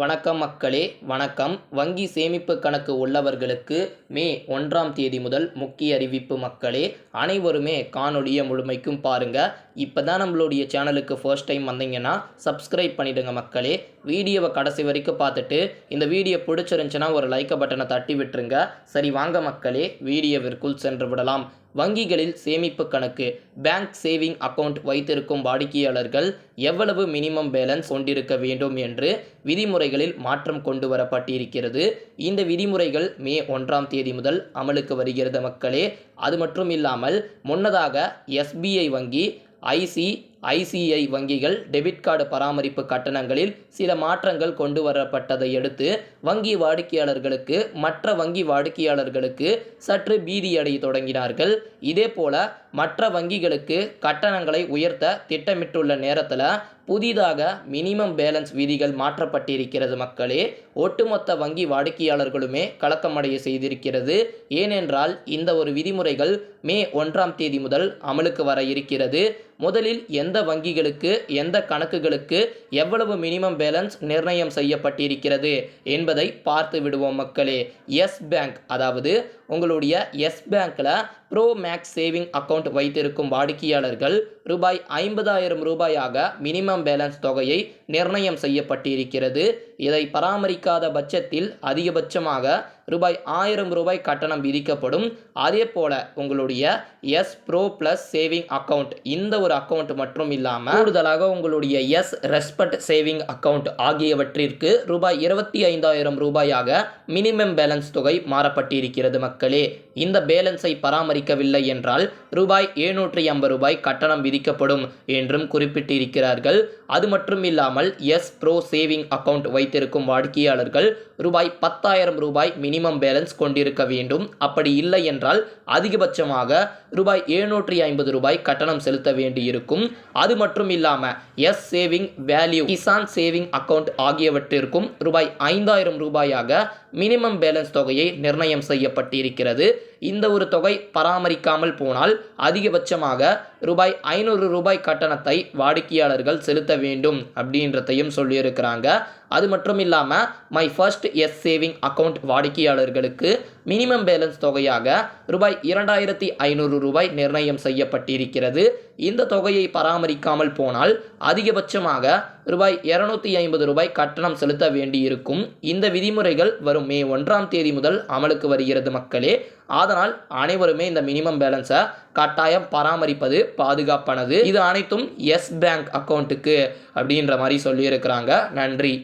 வணக்கம் மக்களே வணக்கம். வங்கி சேமிப்பு கணக்கு உள்ளவர்களுக்கு மே ஒன்றாம் தேதி முதல் முக்கிய அறிவிப்பு மக்களே அனைவருமே காணொளியை முழுமைக்கும் பாருங்கள் இப்போ தான் நம்மளுடைய சேனலுக்கு ஃபர்ஸ்ட் டைம் வந்தீங்கன்னா சப்ஸ்கிரைப் பண்ணிவிடுங்க மக்களே. வீடியோவை கடைசி வரைக்கும் பார்த்துட்டு இந்த வீடியோ பிடிச்சிருந்துச்சுன்னா ஒரு லைக்க பட்டனை தட்டி விட்டுருங்க. சரி வாங்க மக்களே வீடியோவிற்குள் சென்று விடலாம். வங்கிகளில் சேமிப்பு கணக்கு பேங்க் சேவிங் அக்கவுண்ட் வைத்திருக்கும் வாடிக்கையாளர்கள் எவ்வளவு மினிமம் பேலன்ஸ் கொண்டிருக்க வேண்டும் என்று விதிமுறைகளில் மாற்றம் கொண்டு வரப்பட்டிருக்கிறது. இந்த விதிமுறைகள் மே ஒன்றாம் தேதி முதல் அமலுக்கு வருகிறது மக்களே. அது மட்டும் இல்லாமல் முன்னதாக எஸ்பிஐ வங்கி ஐசி ஐசிஐ வங்கிகள் டெபிட் கார்டு பராமரிப்பு கட்டணங்களில் சில மாற்றங்கள் கொண்டு வரப்பட்டதை அடுத்து வங்கி வாடிக்கையாளர்களுக்கு மற்ற வங்கி வாடிக்கையாளர்களுக்கு சற்று பீதியடைய தொடங்கினார்கள். இதேபோல மற்ற வங்கிகளுக்கு கட்டணங்களை உயர்த்த திட்டமிட்டுள்ள நேரத்தில் புதிதாக மினிமம் பேலன்ஸ் விதிகள் மாற்றப்பட்டிருக்கிறது மக்களே. ஒட்டுமொத்த வங்கி வாடிக்கையாளர்களுமே கலக்கமடைய செய்திருக்கிறது. ஏனென்றால் இந்த ஒரு விதிமுறைகள் மே ஒன்றாம் தேதி முதல் அமலுக்கு வர இருக்கிறது. முதலில் எந்த வங்கிகளுக்கு எந்த கணக்குகளுக்கு எவ்வளவு மினிமம் பேலன்ஸ் நிர்ணயம் செய்யப்பட்டிருக்கிறது என்பதை பார்த்து விடுவோம் மக்களே. எஸ் பேங்க் அதாவது உங்களுடைய எஸ் பேங்க்கில் ப்ரோ மேக்ஸ் சேவிங் அக்கவுண்ட் வைத்திருக்கும் வாடிக்கையாளர்கள் ரூபாய் ஐம்பதாயிரம் ரூபாயாக மினிமம் பேலன்ஸ் தொகையை நிர்ணயம் செய்யப்பட்டிருக்கிறது. இதை பராமரிக்காத பட்சத்தில் அதிகபட்சமாக ரூபாய் ஆயிரம் ரூபாய் கட்டணம் விதிக்கப்படும். அதே போல உங்களுடைய Yes pro plus saving account இந்த ஒரு அக்கவுண்ட் மட்டும் இல்லாமல் கூடுதலாக உங்களுடைய எஸ் ரெஸ்பெக்ட் சேவிங் அக்கவுண்ட் ஆகியவற்றிற்கு ரூபாய் இருபத்தி ஐந்தாயிரம் ரூபாயாக மினிமம் பேலன்ஸ் தொகை மாறப்பட்டிருக்கிறது மக்களே. இந்த பேலன்ஸை அளிக்கவில்லை என்றால் ரூபாய் ஏழ்நூற்றி ஐம்பது ரூபாய் கட்டணம் விதிக்கப்படும் என்றும் குறிப்பிட்டிருக்கிறார்கள். அது மட்டும் இல்லாமல் எஸ் ப்ரோ சேவிங் அக்கவுண்ட் வைத்திருக்கும் வாடிக்கையாளர்கள் ரூபாய் பத்தாயிரம் ரூபாய் மினிமம் பேலன்ஸ் கொண்டிருக்க வேண்டும். அப்படி இல்லை என்றால் அதிகபட்சமாக ரூபாய் எழுநூற்றி ஐம்பது ரூபாய் கட்டணம் செலுத்த வேண்டியிருக்கும். அது மட்டும் இல்லாமல் Yes saving value Kisan saving account ஆகியவற்றிற்கும் ரூபாய் ஐந்தாயிரம் ரூபாயாக மினிமம் பேலன்ஸ் தொகையை நிர்ணயம் செய்யப்பட்டிருக்கிறது. இந்த ஒரு தொகை பராமரிக்காமல் போனால் அதிகபட்சமாக ரூபாய் ஐநூறு ரூபாய் கட்டணத்தை வாடிக்கையாளர்கள் செலுத்த வேண்டும் அப்படின்றதையும் சொல்லியிருக்கிறாங்க. அது மட்டும் இல்லாமல் my first Yes saving account வாடிக்கையாளர்களுக்கு மினிமம் பேலன்ஸ் தொகையாக ரூபாய் இரண்டாயிரத்தி ஐநூறு ரூபாய் நிர்ணயம் செய்யப்பட்டிருக்கிறது. இந்த தொகையை பராமரிக்காமல் போனால் அதிகபட்சமாக ரூபாய் இரநூத்தி ஐம்பது ரூபாய் கட்டணம் செலுத்த வேண்டியிருக்கும். இந்த விதிமுறைகள் வரும் மே ஒன்றாம் தேதி முதல் அமலுக்கு வருகிறது மக்களே. அதனால் அனைவருமே இந்த மினிமம் பேலன்ஸை கட்டாயம் பராமரிப்பது பாதுகாப்பானது. இது அனைத்தும் எஸ் பேங்க் அக்கௌண்ட்டுக்கு அப்படின்ற மாதிரி சொல்லியிருக்கிறாங்க. நன்றி.